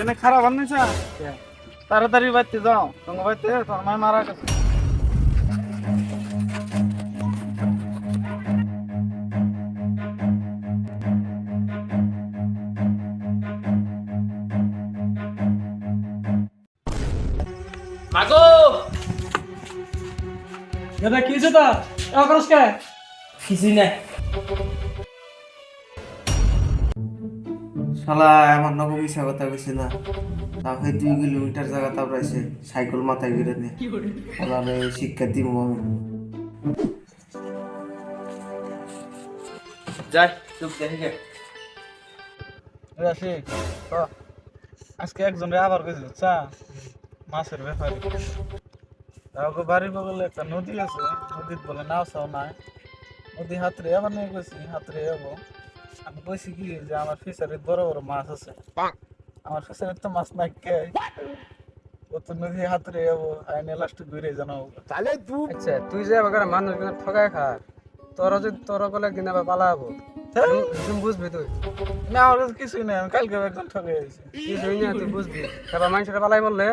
এনে খারাপ আনিস তাড়াতাড়ি বাড়তে যাও। তোমার বাড়তে তোমার মায় মারা গেছে। মাগো! দাদা কি হয়েছে তা করস কে? কিছুই না শালা আমার নগো মিশা কথা কইছে না। তারপরে দুই কিলোমিটার জায়গা তারপর আছে সাইকেল মাথায় গিরে নে। শালারে শিক্ষা দিব আমি। যাই চুপ দেখে আসি আজকে একজন রে আবার গেছিল চা মাছের ব্যাপারে। তারপর বাড়ির বগলে একটা নদী আছে নদীর বলে নাও চাও নাই। নদী হাতরে আবার নিয়ে গেছি হাতরে যাব। আমি কইছি কি যে আমার বড় বড় মাছ আছে। আমার ফিশারির তো মাছ নাই কে? ও তো নদী হাতরে যাব আইনে লাস্টে ঘুরে জানাব আচ্ছা তুই যে আবার মানুষ কিনা ঠকায় খা তোর যদি তোর গলে কিনা আবার পালা হব তুমি বুঝবি তুই। না আমার কাছে কিছুই নেই আমি কালকে একজন ঠকে গেছি কি তুই না তুই বুঝবি। এবার মানুষের পালাই বললে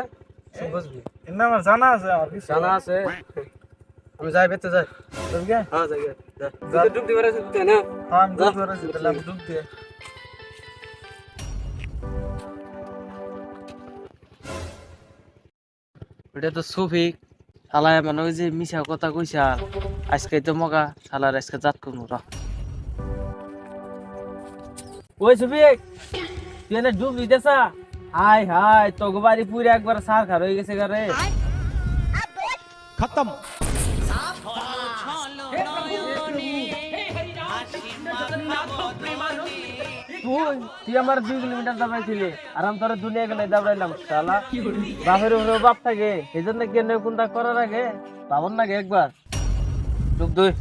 তুই বুঝবি। এমনি আমার জানা আছে আমার কিছু জানা আছে? আমি যাই বেতে যাই। বুঝলি হ্যাঁ যাই যাই ডুব দিবার আছে তুই না? হ্যাঁ আমি ডুব করেছি তাহলে আমি ডুব দিয়ে। ওটা তো সফিক শালায় মানে ওই যে মিশা কথা কইছা আজকে তো মগা শালার আজকে জাত করব র। ওই সফিক তুই এনে ডুব দিতেছা? হাই হাই তোকে বাড়ি পুরে একবার সার খার হয়ে গেছে গারে তুই তুই দুই কিলোমিটার দাবাইছিলি, আর আমি তোর দুনিয়া গেলে দাবাইলাম, শালা। বাপের বাপ থাকে এই জন্য কেন কোনটা করার আগে? পাবন না একবার। ডুব দুই